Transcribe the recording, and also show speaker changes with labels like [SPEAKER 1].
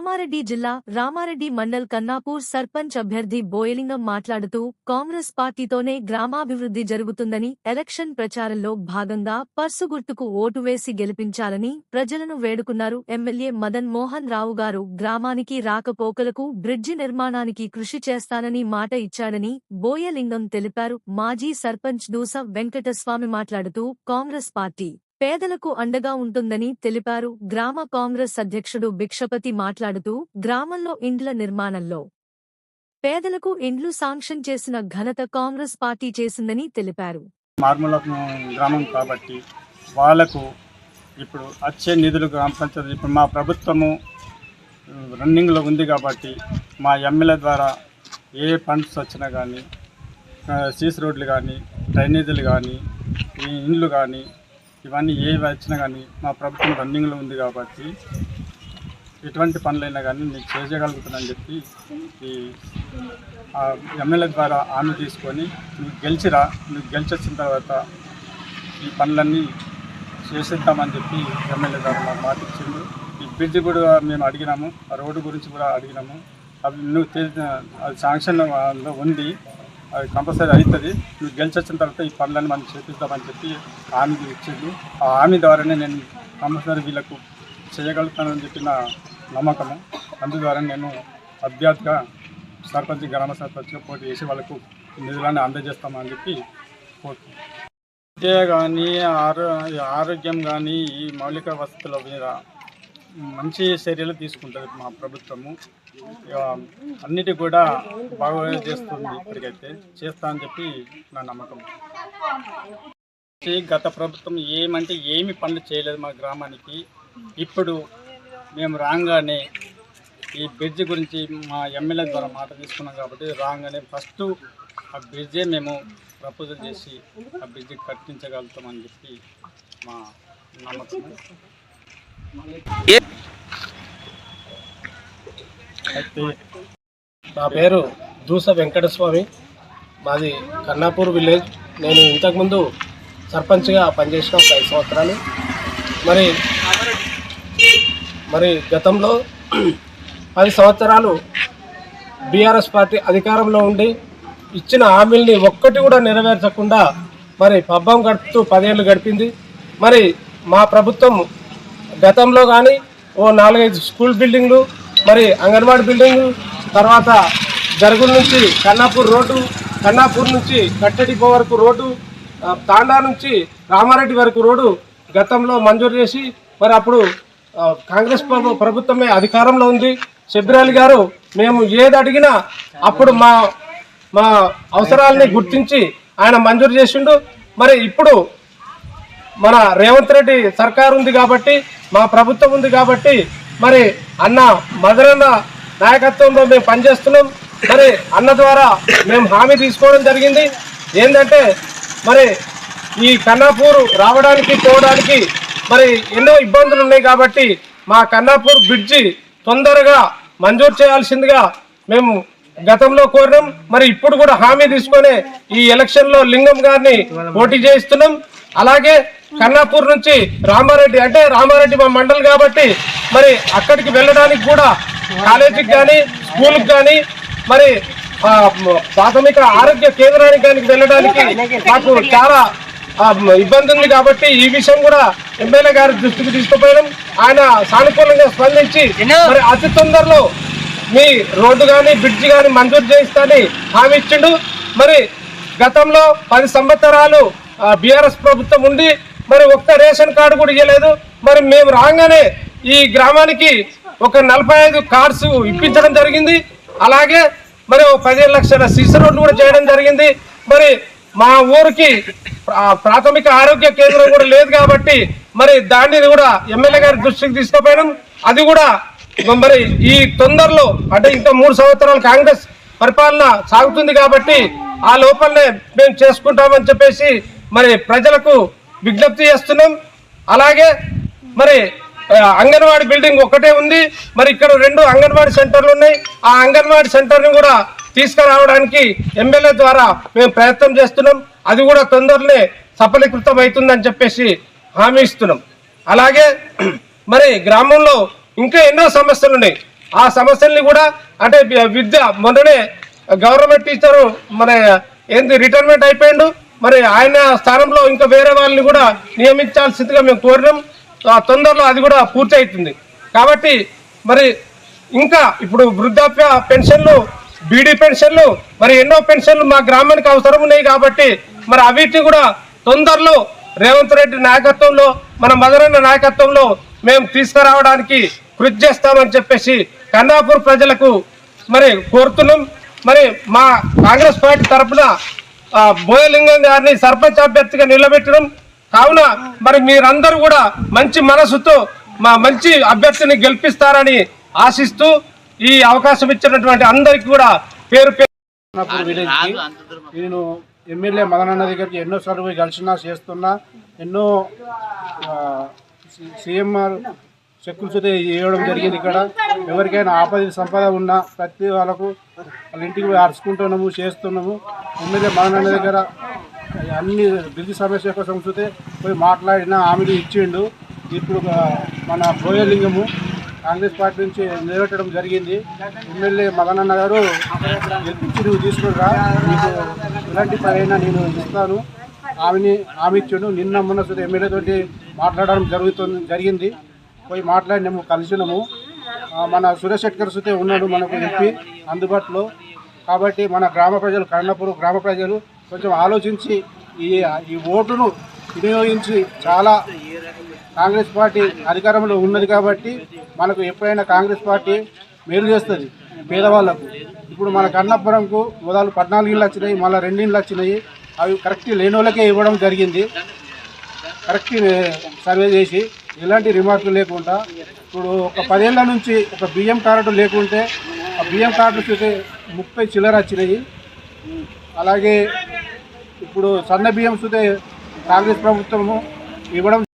[SPEAKER 1] కామారెడ్డి జిల్లా రామారెడ్డి మండల్ కన్నాపూర్ సర్పంచ్ అభ్యర్థి బోయలింగం మాట్లాడుతూ కాంగ్రెస్ పార్టీతోనే గ్రామాభివృద్ధి జరుగుతుందని ఎలక్షన్ ప్రచారంలో భాగంగా పర్సు గుర్తుకు ఓటు వేసి గెలిపించాలని ప్రజలను వేడుకున్నారు ఎమ్మెల్యే మదన్ మోహన్ రావు గారు. గ్రామానికి రాకపోకలకు బ్రిడ్జి నిర్మాణానికి కృషి చేస్తానని మాట ఇచ్చాడని బోయలింగం తెలిపారు. మాజీ సర్పంచ్ దూస వెంకటస్వామి మాట్లాడుతూ కాంగ్రెస్ పార్టీ పేదలకు అండగా ఉంటుందని తెలిపారు గ్రామ కాంగ్రెస్ అధ్యక్షుడు భిక్షపతి మాట్లాడుతూ గ్రామంలో ఇండ్ల నిర్మాణంలో పేదలకు ఇండ్లు శాంక్షన్ చేసిన ఘనత కాంగ్రెస్ పార్టీ చేసిందని తెలిపారు.
[SPEAKER 2] మార్మూల గ్రామం కాబట్టి వాళ్ళకు ఇప్పుడు వచ్చే నిధులు గ్రామ పంచాయతీ ఇప్పుడు మా ప్రభుత్వము రన్నింగ్లో ఉంది కాబట్టి మా ఎమ్మెల్యే ద్వారా ఏ ఫండ్స్ వచ్చినా కానీ సీస్ రోడ్లు కానీ డ్రైనేజీలు కానీ ఈ ఇండ్లు కానీ ఇవన్నీ ఏవి వచ్చినా కానీ మా ప్రభుత్వం రన్నింగ్లో ఉంది కాబట్టి ఎటువంటి పనులైనా కానీ నేను చేయగలుగుతానని చెప్పి ఈ ఎమ్మెల్యే ద్వారా హామీ తీసుకొని నువ్వు గెలిచిరా నువ్వు గెలిచొచ్చిన తర్వాత ఈ పనులన్నీ చేసిద్దామని చెప్పి ఎమ్మెల్యే గారు మాకు మాట ఇచ్చిండు. ఈ బ్రిడ్జ్ కూడా మేము అడిగినాము ఆ రోడ్డు గురించి కూడా అడిగినాము. అవి నువ్వు అది శాంక్షన్లో ఉంది. అది కంపల్సరీ అవుతుంది. నువ్వు గెలిచొచ్చిన తర్వాత ఈ పనులన్నీ మనం చేపిస్తామని చెప్పి హామీ ఇచ్చింది ఆ హామీ ద్వారానే నేను కంపల్సరీ వీళ్ళకు చేయగలుగుతానని చెప్పిన నమ్మకము. అందుద్వారా నేను అభ్యర్థిగా సర్పంచ్ గ్రామ సర్పంచ్గా పోటీ చేసి వాళ్ళకు నిధులన్నీ అందజేస్తామని చెప్పి కోరుతున్నాను. విద్య కానీ ఆరో ఆరోగ్యం కానీ ఈ మౌలిక వసతుల మీద మంచి చర్యలు తీసుకుంటుంది మా ప్రభుత్వము. ఇక అన్నిటి కూడా బాగా చేస్తుంది ఇప్పటికైతే. చేస్తా అని చెప్పి నా నమ్మకం. గత ప్రభుత్వం ఏమంటే ఏమి పనులు చేయలేదు మా గ్రామానికి. ఇప్పుడు మేము రాగానే ఈ బ్రిడ్జ్ గురించి మా ఎమ్మెల్యే ద్వారా మాట తీసుకున్నాం కాబట్టి రాగానే ఫస్ట్ ఆ బ్రిడ్జే మేము ప్రపోజల్ చేసి ఆ బ్రిడ్జ్ కట్టించగలుగుతామని చెప్పి మా నమ్మకం
[SPEAKER 3] నా పేరు దూస వెంకటస్వామి. మాది కన్నాపూర్ విలేజ్. నేను ఇంతకుముందు సర్పంచ్గా పనిచేసిన ఒక ఐదు సంవత్సరాలు. మరి మరి గతంలో పది సంవత్సరాలు బీఆర్ఎస్ పార్టీ అధికారంలో ఉండి ఇచ్చిన హామీల్ని ఒక్కటి కూడా నెరవేర్చకుండా మరి పబ్బం గడుపుతూ పదేళ్ళు గడిపింది. మరి మా ప్రభుత్వం గతంలో కానీ ఓ నాలుగైదు స్కూల్ బిల్డింగ్లు మరి అంగన్వాడీ బిల్డింగ్ తర్వాత జరుగుల నుంచి కన్నాపూర్ రోడ్డు కన్నాపూర్ నుంచి కట్టడిపో వరకు రోడ్డు తాండా నుంచి రామారెడ్డి వరకు రోడ్డు గతంలో మంజూరు చేసి మరి అప్పుడు కాంగ్రెస్ ప్రభుత్వమే అధికారంలో ఉంది. శబిరాలి గారు మేము ఏది అడిగినా అప్పుడు మా మా అవసరాలని గుర్తించి ఆయన మంజూరు చేసిండు. మరి ఇప్పుడు మన రేవంత్ రెడ్డి సర్కారు ఉంది కాబట్టి మా ప్రభుత్వం ఉంది కాబట్టి మరి అన్న మదరన్న నాయకత్వంలో మేము పనిచేస్తున్నాం. మరి అన్న ద్వారా మేము హామీ తీసుకోవడం జరిగింది. ఏంటంటే మరి ఈ కన్నాపూర్ రావడానికి పోవడానికి మరి ఎన్నో ఇబ్బందులు ఉన్నాయి కాబట్టి మా కన్నాపూర్ బ్రిడ్జి తొందరగా మంజూరు చేయాల్సిందిగా మేము గతంలో కోరినాం. మరి ఇప్పుడు కూడా హామీ తీసుకొని ఈ ఎలక్షన్లో లింగం గారిని పోటీ చేయిస్తున్నాం. అలాగే కన్నాపూర్ నుంచి రామారెడ్డి అంటే రామారెడ్డి మా మండల్ కాబట్టి మరి అక్కడికి వెళ్ళడానికి కూడా కాలేజీకి కానీ స్కూల్కి కానీ మరి ప్రాథమిక ఆరోగ్య కేంద్రానికి కానీ వెళ్ళడానికి మాకు చాలా ఇబ్బంది ఉంది కాబట్టి ఈ విషయం కూడా ఎమ్మెల్యే గారి దృష్టికి తీసుకుపోయడం ఆయన సానుకూలంగా స్పందించి మరి అతి తొందరలో మీ రోడ్డు కానీ బ్రిడ్జ్ కానీ మంజూరు చేయిస్తానని హామీ ఇచ్చిండు. మరి గతంలో పది సంవత్సరాలు బీఆర్ఎస్ ప్రభుత్వం ఉండి మరి ఒక్క రేషన్ కార్డు కూడా ఇవ్వలేదు మరి మేము రాగానే ఈ గ్రామానికి ఒక నలభై ఐదు కార్డ్స్ ఇప్పించడం జరిగింది. అలాగే మరి పదిహేను లక్షల సీసీ రోడ్లు కూడా చేయడం జరిగింది. మరి మా ఊరికి ప్రాథమిక ఆరోగ్య కేంద్రం కూడా లేదు కాబట్టి మరి దాన్ని కూడా ఎమ్మెల్యే గారి దృష్టికి తీసుకుపోయడం అది కూడా మరి ఈ తొందరలో అంటే ఇంకా మూడు సంవత్సరాలు కాంగ్రెస్ పరిపాలన సాగుతుంది కాబట్టి ఆ లోపలనే మేము చేసుకుంటామని చెప్పేసి మరి ప్రజలకు విజ్ఞప్తి చేస్తున్నాం. అలాగే మరి అంగన్వాడి అంగన్వాడీ బిల్డింగ్ ఒకటే ఉంది. మరి ఇక్కడ రెండు అంగన్వాడీ సెంటర్లు ఉన్నాయి. ఆ అంగన్వాడీ సెంటర్ని కూడా తీసుకురావడానికి ఎమ్మెల్యే ద్వారా మేము ప్రయత్నం చేస్తున్నాం. అది కూడా తొందరనే సఫలీకృతం అవుతుందని చెప్పేసి హామీ ఇస్తున్నాం. అలాగే మరి గ్రామంలో ఇంకా ఎన్నో సమస్యలు ఉన్నాయి. ఆ సమస్యల్ని కూడా అంటే విద్య మొన్ననే గవర్నమెంట్ టీచరు మన ఏంది రిటైర్మెంట్ అయిపోయిండు. మరి ఆయన స్థానంలో ఇంకా వేరే వాళ్ళని కూడా నియమించాల్సిందిగా మేము కోరినాం. ఆ తొందరలో అది కూడా పూర్తి అవుతుంది కాబట్టి మరి ఇంకా ఇప్పుడు వృద్ధాప్య పెన్షన్లు బీడీ పెన్షన్లు మరి ఎన్నో పెన్షన్లు మా గ్రామానికి అవసరం ఉన్నాయి కాబట్టి మరి అవిటిని కూడా తొందరలో రేవంత్ రెడ్డి నాయకత్వంలో మన మదరన్న నాయకత్వంలో మేము తీసుకురావడానికి కృషి చేస్తామని చెప్పేసి కన్నాపూర్ ప్రజలకు మరి కోరుతున్నాం. మరి మా కాంగ్రెస్ పార్టీ తరఫున బోయలింగం గారిని సర్పంచ్ అభ్యర్థిగా నిలబెట్టడం. కావున మరి మీరందరూ కూడా మంచి మనసుతో మా మంచి అభ్యర్థిని గెలిపిస్తారని ఆశిస్తూ ఈ అవకాశం ఇచ్చినటువంటి అందరికీ కూడా పేరు
[SPEAKER 4] నేను ఎమ్మెల్యే మదనన్న దగ్గరికి ఎన్నో సర్వే కలిసినా చేస్తున్నా ఎన్నో సీఎంఆర్ చెక్కులు సుతే ఇవ్వడం జరిగింది ఇక్కడ. ఎవరికైనా ఆపద సంపద ఉన్నా ప్రతి వాళ్ళకు వాళ్ళ ఇంటికి అరుచుకుంటున్నాము చేస్తున్నాము. ఎమ్మెల్యే మదనన్న దగ్గర అన్ని బిల్లు సమస్య కోసం చూస్తే పోయి మాట్లాడిన హామీలు ఇచ్చిండు. ఇప్పుడు ఒక మన భోయలింగము కాంగ్రెస్ పార్టీ నుంచి నిలబెట్టడం జరిగింది. ఎమ్మెల్యే మదనన్న గారు గెలిపించి నువ్వు తీసుకురా నీకు ఎలాంటి పనైనా నేను ఇస్తాను. ఆమెని హామీ ఇచ్చాడు. నిన్న మొన్న సుధా ఎమ్మెల్యే తోటి మాట్లాడడం జరుగుతుంది జరిగింది. పోయి మాట్లాడినాము కలిసినాము. మన సురేష్ శెట్కర్ సుతే ఉన్నాడు మనకు ఎంపీ అందుబాటులో. కాబట్టి మన గ్రామ ప్రజలు కన్నపూర్ గ్రామ ప్రజలు కొంచెం ఆలోచించి ఈ ఈ ఓటును వినియోగించి చాలా కాంగ్రెస్ పార్టీ అధికారంలో ఉన్నది కాబట్టి మనకు ఎప్పుడైనా కాంగ్రెస్ పార్టీ మేలు చేస్తుంది పేదవాళ్ళకు. ఇప్పుడు మన కన్నపురంకు మొదలు పద్నాలుగు ఇళ్ళు వచ్చినాయి మళ్ళీ రెండు ఇళ్ళు వచ్చినాయి. అవి కరెక్ట్ లేని ఇవ్వడం జరిగింది. కరెక్ట్ సర్వే చేసి ఎలాంటి రిమార్కులు లేకుండా ఇప్పుడు ఒక పదేళ్ళ నుంచి ఒక బియ్యం కార్డు లేకుంటే ఆ బియ్యం కార్డు చూస్తే ముప్పై చిల్లర వచ్చినాయి. అలాగే ఇప్పుడు సన్న బియ్యం చూస్తే కాంగ్రెస్ ప్రభుత్వము ఇవ్వడం